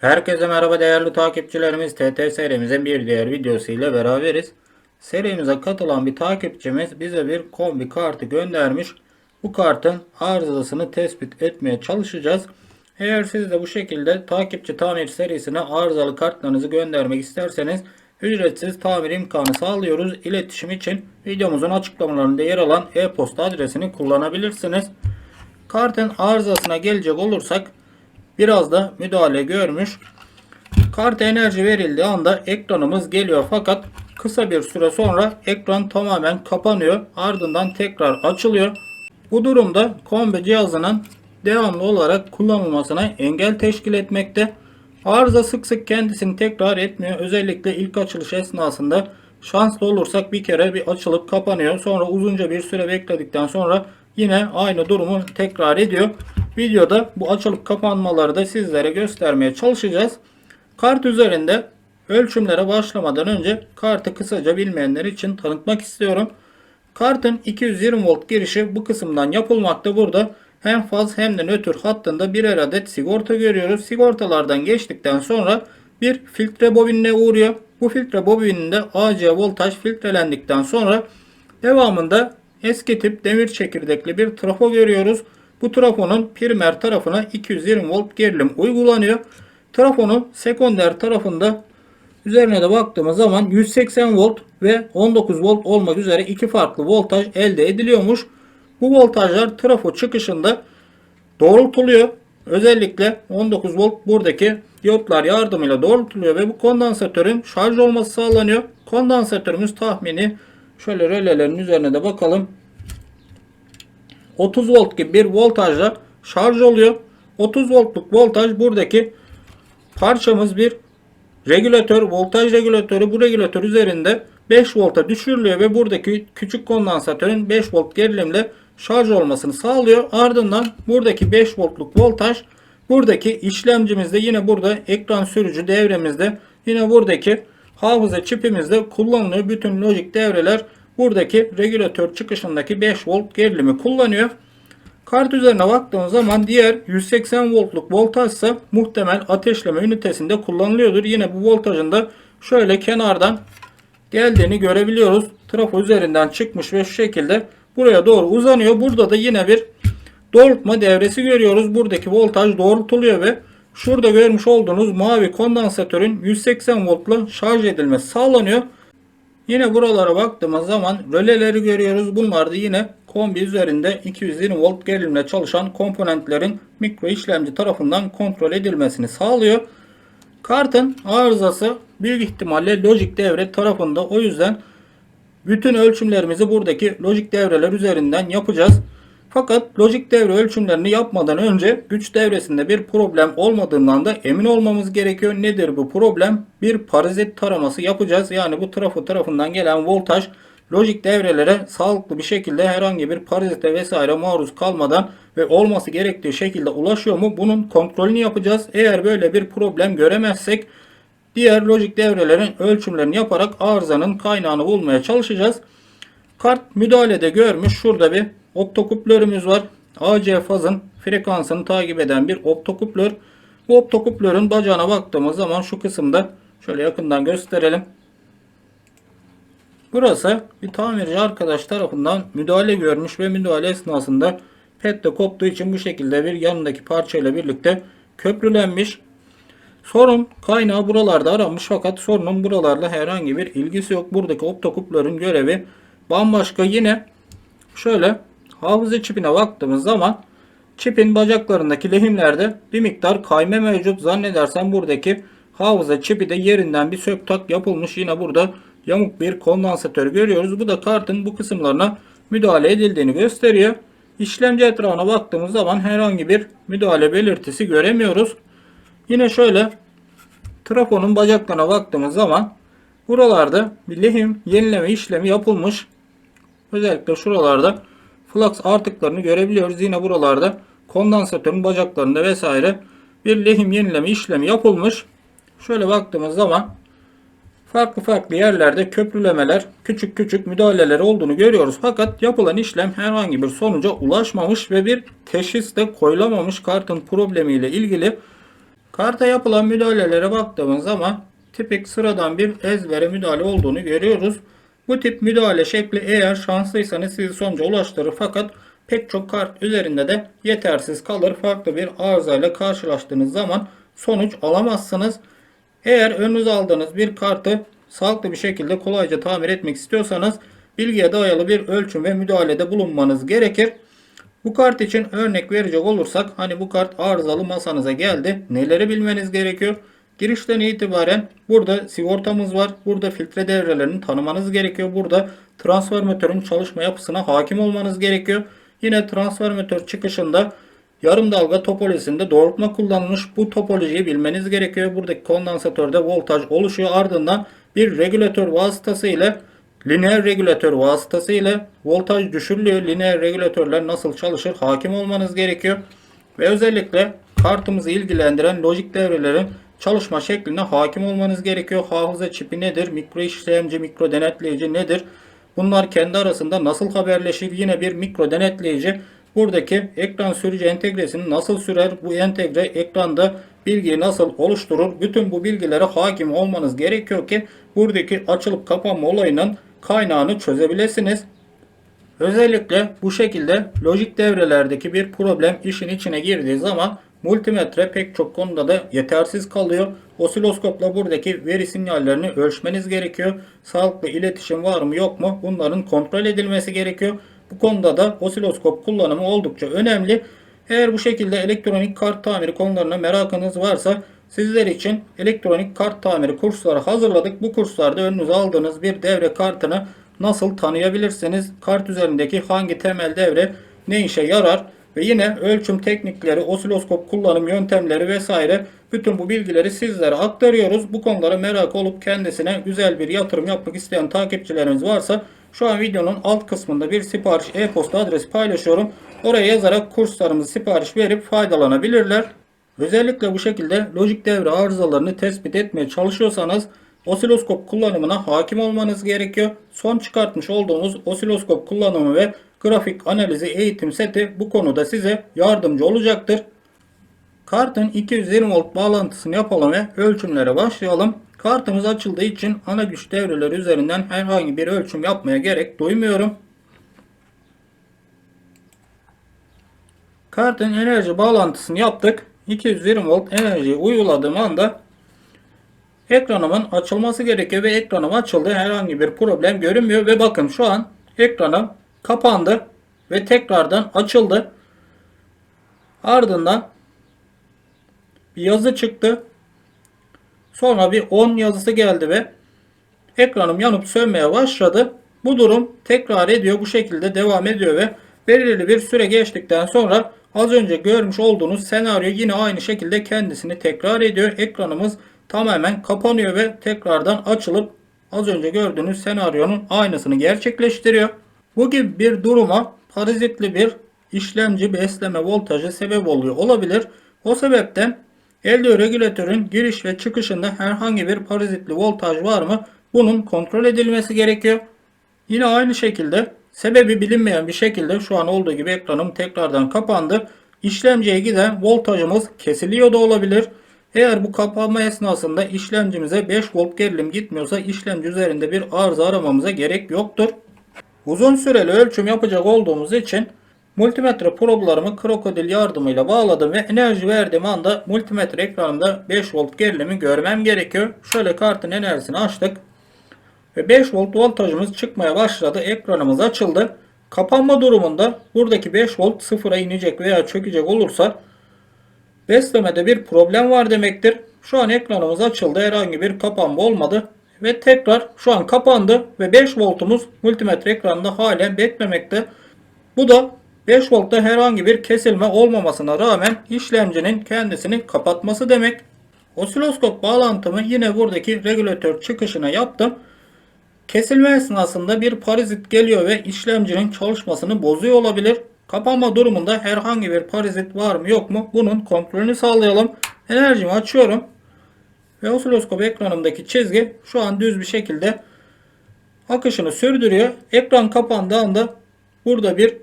Herkese merhaba değerli takipçilerimiz. TT serimizin bir diğer videosu ile beraberiz. Serimize katılan bir takipçimiz bize bir kombi kartı göndermiş. Bu kartın arızasını tespit etmeye çalışacağız. Eğer siz de bu şekilde takipçi tamir serisine arızalı kartlarınızı göndermek isterseniz ücretsiz tamir imkanı sağlıyoruz. İletişim için videomuzun açıklamalarında yer alan e-posta adresini kullanabilirsiniz. Kartın arızasına gelecek olursak biraz da müdahale görmüş. Kart enerji verildiği anda ekranımız geliyor fakat kısa bir süre sonra ekran tamamen kapanıyor. Ardından tekrar açılıyor. Bu durumda kombi cihazının devamlı olarak kullanılmasına engel teşkil etmekte. Arıza sık sık kendisini tekrar etmiyor. Özellikle ilk açılış esnasında şanslı olursak bir kere bir açılıp kapanıyor. Sonra uzunca bir süre bekledikten sonra yine aynı durumu tekrar ediyor. Videoda bu açılıp kapanmaları da sizlere göstermeye çalışacağız. Kart üzerinde ölçümlere başlamadan önce kartı kısaca bilmeyenler için tanıtmak istiyorum. Kartın 220 volt girişi bu kısımdan yapılmakta. Burada hem faz hem de nötr hattında birer adet sigorta görüyoruz. Sigortalardan geçtikten sonra bir filtre bobinine uğruyor. Bu filtre bobininde AC voltaj filtrelendikten sonra devamında eski tip demir çekirdekli bir trafo görüyoruz. Bu trafonun primer tarafına 220 volt gerilim uygulanıyor. Trafonun sekonder tarafında üzerine de baktığımız zaman 180 volt ve 19 volt olmak üzere iki farklı voltaj elde ediliyormuş. Bu voltajlar trafo çıkışında doğrultuluyor. Özellikle 19 volt buradaki diyotlar yardımıyla doğrultuluyor ve bu kondansatörün şarj olması sağlanıyor. Kondansatörümüz tahmini şöyle rölelerin üzerine de bakalım. 30 volt gibi bir voltajla şarj oluyor. 30 voltluk voltaj buradaki parçamız bir regülatör, voltaj regülatörü bu regülatör üzerinde 5 volta düşürülüyor ve buradaki küçük kondansatörün 5 volt gerilimle şarj olmasını sağlıyor. Ardından buradaki 5 voltluk voltaj buradaki işlemcimizde yine burada ekran sürücü devremizde yine buradaki hafıza çipimizde kullanılıyor. Bütün lojik devreler buradaki regülatör çıkışındaki 5 volt gerilimi kullanıyor. Kart üzerine baktığımız zaman diğer 180 voltluk voltaj ise muhtemel ateşleme ünitesinde kullanılıyordur. Yine bu voltajın da şöyle kenardan geldiğini görebiliyoruz. Trafo üzerinden çıkmış ve şu şekilde buraya doğru uzanıyor. Burada da yine bir doğrultma devresi görüyoruz. Buradaki voltaj doğrultuluyor ve şurada görmüş olduğunuz mavi kondansatörün 180 voltla şarj edilmesi sağlanıyor. Yine buralara baktığımız zaman röleleri görüyoruz. Bunlar da yine kombi üzerinde 220 volt gerilimle çalışan komponentlerin mikro işlemci tarafından kontrol edilmesini sağlıyor. Kartın arızası büyük ihtimalle lojik devre tarafında. O yüzden bütün ölçümlerimizi buradaki lojik devreler üzerinden yapacağız. Fakat lojik devre ölçümlerini yapmadan önce güç devresinde bir problem olmadığından da emin olmamız gerekiyor. Nedir bu problem? Bir parazit taraması yapacağız. Yani bu trafo tarafından gelen voltaj lojik devrelere sağlıklı bir şekilde herhangi bir parazite vesaire maruz kalmadan ve olması gerektiği şekilde ulaşıyor mu? Bunun kontrolünü yapacağız. Eğer böyle bir problem göremezsek diğer lojik devrelerin ölçümlerini yaparak arızanın kaynağını bulmaya çalışacağız. Kart müdahalede görmüş. Şurada bir optokuplörümüz var. AC fazın frekansını takip eden bir optokuplör. Bu optokuplörün bacağına baktığımız zaman şu kısımda şöyle yakından gösterelim. Burası bir tamirci arkadaş tarafından müdahale görmüş ve müdahale esnasında pette koptuğu için bu şekilde bir yanındaki parçayla birlikte köprülenmiş. Sorun kaynağı buralarda aranmış fakat sorunun buralarla herhangi bir ilgisi yok. Buradaki optokuplörün görevi bambaşka. Yine şöyle hafıza çipine baktığımız zaman çipin bacaklarındaki lehimlerde bir miktar kayma mevcut. Zannedersem buradaki hafıza çipi de yerinden bir sök tak yapılmış. Yine burada yamuk bir kondansatör görüyoruz. Bu da kartın bu kısımlarına müdahale edildiğini gösteriyor. İşlemci etrafına baktığımız zaman herhangi bir müdahale belirtisi göremiyoruz. Yine şöyle trafonun bacaklarına baktığımız zaman buralarda bir lehim yenileme işlemi yapılmış. Özellikle şuralarda flux artıklarını görebiliyoruz. Yine buralarda kondansatörün bacaklarında vesaire bir lehim yenileme işlemi yapılmış. Şöyle baktığımız zaman farklı farklı yerlerde köprülemeler, küçük küçük müdahaleler olduğunu görüyoruz. Fakat yapılan işlem herhangi bir sonuca ulaşmamış ve bir teşhis de koyulamamış kartın problemiyle ilgili. Karta yapılan müdahalelere baktığımız zaman tipik sıradan bir ezbere müdahale olduğunu görüyoruz. Bu tip müdahale şekli eğer şanslıysanız sizi sonuca ulaştırır fakat pek çok kart üzerinde de yetersiz kalır. Farklı bir arızayla karşılaştığınız zaman sonuç alamazsınız. Eğer önünüze aldığınız bir kartı sağlıklı bir şekilde kolayca tamir etmek istiyorsanız bilgiye dayalı bir ölçüm ve müdahalede bulunmanız gerekir. Bu kart için örnek verecek olursak hani bu kart arızalı masanıza geldi. Neleri bilmeniz gerekiyor? Girişten itibaren burada sigortamız var. Burada filtre devrelerini tanımanız gerekiyor. Burada transformatörün çalışma yapısına hakim olmanız gerekiyor. Yine transformatör çıkışında yarım dalga topolojisinde doğrultma kullanılmış. Bu topolojiyi bilmeniz gerekiyor. Buradaki kondansatörde voltaj oluşuyor. Ardından bir regülatör vasıtası ile lineer regülatör vasıtası ile voltaj düşürülüyor. Lineer regülatörler nasıl çalışır hakim olmanız gerekiyor. Ve özellikle kartımızı ilgilendiren lojik devrelerin çalışma şekline hakim olmanız gerekiyor. Hafıza çipi nedir? Mikro işlemci, mikro denetleyici nedir? Bunlar kendi arasında nasıl haberleşir? Yine bir mikro denetleyici buradaki ekran sürücü entegresini nasıl sürer? Bu entegre ekranda bilgiyi nasıl oluşturur? Bütün bu bilgilere hakim olmanız gerekiyor ki buradaki açılıp kapanma olayının kaynağını çözebilirsiniz. Özellikle bu şekilde lojik devrelerdeki bir problem işin içine girdiği zaman multimetre pek çok konuda da yetersiz kalıyor. Osiloskopla buradaki veri sinyallerini ölçmeniz gerekiyor. Sağlıklı iletişim var mı yok mu bunların kontrol edilmesi gerekiyor. Bu konuda da osiloskop kullanımı oldukça önemli. Eğer bu şekilde elektronik kart tamiri konularına merakınız varsa sizler için elektronik kart tamiri kursları hazırladık. Bu kurslarda önünüze aldığınız bir devre kartını nasıl tanıyabilirsiniz? Kart üzerindeki hangi temel devre ne işe yarar? Ve yine ölçüm teknikleri, osiloskop kullanım yöntemleri vesaire bütün bu bilgileri sizlere aktarıyoruz. Bu konulara merak olup kendisine güzel bir yatırım yapmak isteyen takipçilerimiz varsa şu an videonun alt kısmında bir sipariş e-posta adresi paylaşıyorum. Oraya yazarak kurslarımızı sipariş verip faydalanabilirler. Özellikle bu şekilde lojik devre arızalarını tespit etmeye çalışıyorsanız osiloskop kullanımına hakim olmanız gerekiyor. Son çıkartmış olduğumuz osiloskop kullanımı ve grafik analizi eğitim seti bu konuda size yardımcı olacaktır. Kartın 220 volt bağlantısını yapalım ve ölçümlere başlayalım. Kartımız açıldığı için ana güç devreleri üzerinden herhangi bir ölçüm yapmaya gerek duymuyorum. Kartın enerji bağlantısını yaptık. 220 volt enerjiyi uyguladığım anda ekranımın açılması gerekiyor ve ekranım açıldı. Herhangi bir problem görünmüyor ve bakın şu an ekranım kapandı ve tekrardan açıldı. Ardından bir yazı çıktı. Sonra bir 10 yazısı geldi ve ekranım yanıp sönmeye başladı. Bu durum tekrar ediyor. Bu şekilde devam ediyor ve belirli bir süre geçtikten sonra az önce görmüş olduğunuz senaryo yine aynı şekilde kendisini tekrar ediyor. Ekranımız tamamen kapanıyor ve tekrardan açılıp az önce gördüğünüz senaryonun aynısını gerçekleştiriyor. Bu gibi bir duruma parazitli bir işlemci besleme voltajı sebep oluyor olabilir. O sebepten elde regülatörün giriş ve çıkışında herhangi bir parazitli voltaj var mı? Bunun kontrol edilmesi gerekiyor. Yine aynı şekilde sebebi bilinmeyen bir şekilde şu an olduğu gibi ekranım tekrardan kapandı. İşlemciye giden voltajımız kesiliyor da olabilir. Eğer bu kapanma esnasında işlemcimize 5 volt gerilim gitmiyorsa işlemci üzerinde bir arıza aramamıza gerek yoktur. Uzun süreli ölçüm yapacak olduğumuz için multimetre problarımı krokodil yardımıyla bağladım ve enerji verdiğim anda multimetre ekranında 5 volt gerilimi görmem gerekiyor. Şöyle kartın enerjisini açtık. Ve 5 volt voltajımız çıkmaya başladı. Ekranımız açıldı. Kapanma durumunda buradaki 5 volt sıfıra inecek veya çökecek olursa beslemede bir problem var demektir. Şu an ekranımız açıldı. Herhangi bir kapanma olmadı. Ve tekrar şu an kapandı ve 5 voltumuz multimetre ekranında halen beklemekte. Bu da 5 voltta herhangi bir kesilme olmamasına rağmen işlemcinin kendisini kapatması demek. Osiloskop bağlantımı yine buradaki regülatör çıkışına yaptım. Kesilme esnasında bir parazit geliyor ve işlemcinin çalışmasını bozuyor olabilir. Kapanma durumunda herhangi bir parazit var mı yok mu bunun kontrolünü sağlayalım. Enerjimi açıyorum. Ve osiloskop ekranımdaki çizgi şu an düz bir şekilde akışını sürdürüyor. Ekran kapandığı anda burada bir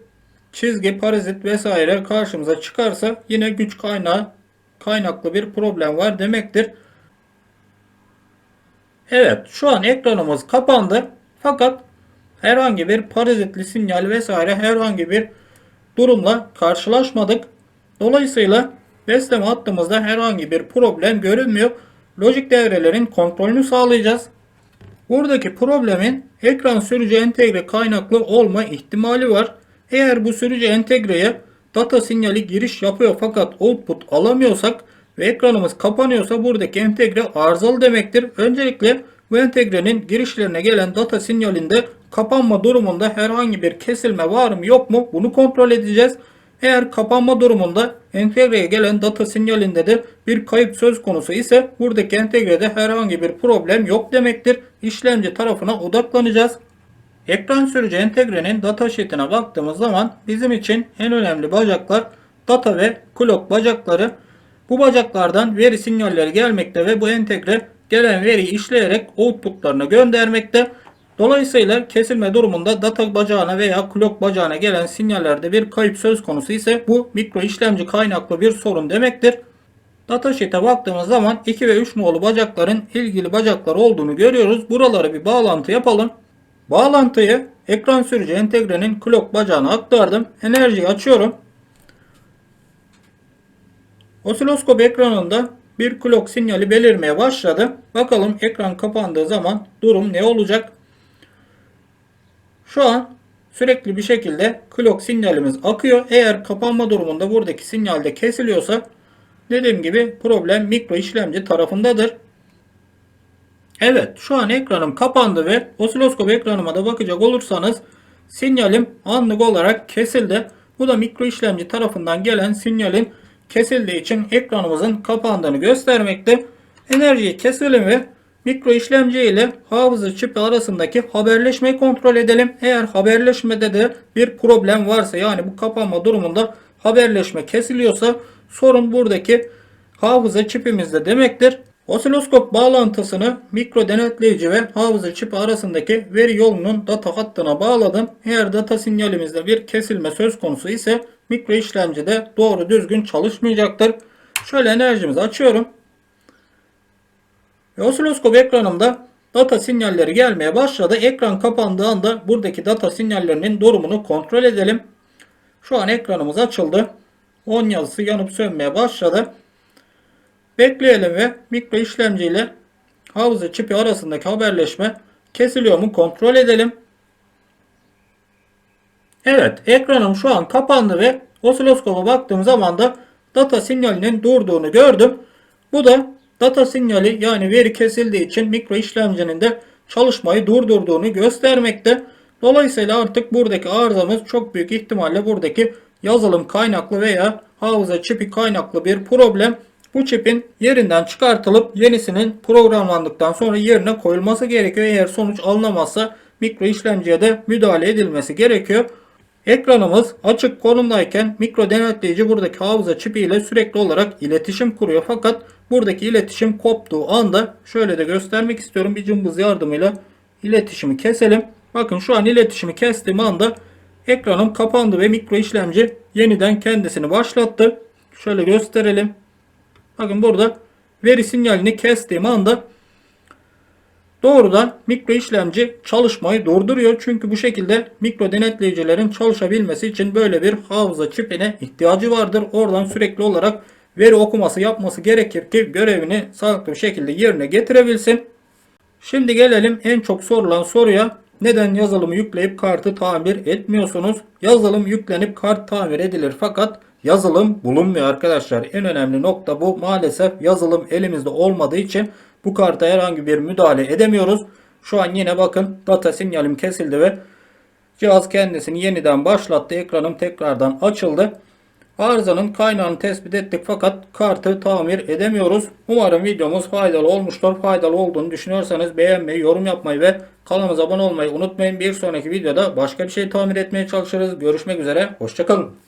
çizgi, parazit vesaire karşımıza çıkarsa yine güç kaynağı kaynaklı bir problem var demektir. Evet şu an ekranımız kapandı. Fakat herhangi bir parazitli sinyal vesaire herhangi bir durumla karşılaşmadık. Dolayısıyla besleme hattımızda herhangi bir problem görünmüyor. Lojik devrelerin kontrolünü sağlayacağız. Buradaki problemin ekran sürücü entegre kaynaklı olma ihtimali var. Eğer bu sürücü entegreye data sinyali giriş yapıyor fakat output alamıyorsak ve ekranımız kapanıyorsa buradaki entegre arızalı demektir. Öncelikle bu entegrenin girişlerine gelen data sinyalinde kapanma durumunda herhangi bir kesilme var mı yok mu bunu kontrol edeceğiz. Eğer kapanma durumunda entegreye gelen data sinyalinde de bir kayıp söz konusu ise buradaki entegrede herhangi bir problem yok demektir. İşlemci tarafına odaklanacağız. Ekran sürücü entegrenin datasheet'ine baktığımız zaman bizim için en önemli bacaklar data ve clock bacakları. Bu bacaklardan veri sinyalleri gelmekte ve bu entegre gelen veriyi işleyerek outputlarına göndermekte. Dolayısıyla kesilme durumunda data bacağına veya clock bacağına gelen sinyallerde bir kayıp söz konusu ise bu mikro işlemci kaynaklı bir sorun demektir. Datasheet'e baktığımız zaman 2 ve 3 nolu bacakların ilgili bacaklar olduğunu görüyoruz. Buralara bir bağlantı yapalım. Bağlantıyı ekran sürücü entegrenin clock bacağına aktardım. Enerjiyi açıyorum. Osiloskop ekranında bir clock sinyali belirmeye başladı. Bakalım ekran kapandığı zaman durum ne olacak? Şu an sürekli bir şekilde clock sinyalimiz akıyor. Eğer kapanma durumunda buradaki sinyalde kesiliyorsa dediğim gibi problem mikro işlemci tarafındadır. Evet şu an ekranım kapandı ve osiloskop ekranıma da bakacak olursanız sinyalim anlık olarak kesildi. Bu da mikro işlemci tarafından gelen sinyalin kesildiği için ekranımızın kapandığını göstermekte. Enerjiyi keselim ve mikro işlemci ile hafıza çipi arasındaki haberleşmeyi kontrol edelim. Eğer haberleşmede de bir problem varsa yani bu kapanma durumunda haberleşme kesiliyorsa sorun buradaki hafıza çipimizde demektir. Osiloskop bağlantısını mikro denetleyici ve hafıza çipi arasındaki veri yolunun data hattına bağladım. Eğer data sinyalimizde bir kesilme söz konusu ise mikro işlemci de doğru düzgün çalışmayacaktır. Şöyle enerjimizi açıyorum. Ve osiloskop ekranımda data sinyalleri gelmeye başladı. Ekran kapandığı anda buradaki data sinyallerinin durumunu kontrol edelim. Şu an ekranımız açıldı. 10 yazısı yanıp sönmeye başladı. Bekleyelim ve mikro işlemci ile hafıza çipi arasındaki haberleşme kesiliyor mu kontrol edelim. Evet ekranım şu an kapandı ve osiloskopa baktığım zaman da data sinyalinin durduğunu gördüm. Bu da data sinyali yani veri kesildiği için mikro işlemcinin de çalışmayı durdurduğunu göstermekte. Dolayısıyla artık buradaki arızamız çok büyük ihtimalle buradaki yazılım kaynaklı veya hafıza çipi kaynaklı bir problem. Bu çipin yerinden çıkartılıp yenisinin programlandıktan sonra yerine koyulması gerekiyor. Eğer sonuç alınamazsa mikro işlemciye de müdahale edilmesi gerekiyor. Ekranımız açık konumdayken mikro denetleyici buradaki hafıza çipi ile sürekli olarak iletişim kuruyor. Fakat buradaki iletişim koptuğu anda şöyle de göstermek istiyorum. Bir cımbız yardımıyla iletişimi keselim. Bakın şu an iletişimi kestiğim anda ekranım kapandı ve mikro işlemci yeniden kendisini başlattı. Şöyle gösterelim. Bakın burada veri sinyalini kestiğim anda doğrudan mikro işlemci çalışmayı durduruyor. Çünkü bu şekilde mikro denetleyicilerin çalışabilmesi için böyle bir hafıza çipine ihtiyacı vardır. Oradan sürekli olarak veri okuması yapması gerekir ki görevini sağlıklı bir şekilde yerine getirebilsin. Şimdi gelelim en çok sorulan soruya. Neden yazılımı yükleyip kartı tamir etmiyorsunuz? Yazılım yüklenip kart tamir edilir fakat yazılım bulunmuyor arkadaşlar. En önemli nokta bu. Maalesef yazılım elimizde olmadığı için bu karta herhangi bir müdahale edemiyoruz. Şu an yine bakın data sinyalim kesildi ve cihaz kendisini yeniden başlattı. Ekranım tekrardan açıldı. Arızanın kaynağını tespit ettik fakat kartı tamir edemiyoruz. Umarım videomuz faydalı olmuştur. Faydalı olduğunu düşünüyorsanız beğenmeyi, yorum yapmayı ve kanalımıza abone olmayı unutmayın. Bir sonraki videoda başka bir şey tamir etmeye çalışırız. Görüşmek üzere. Hoşçakalın.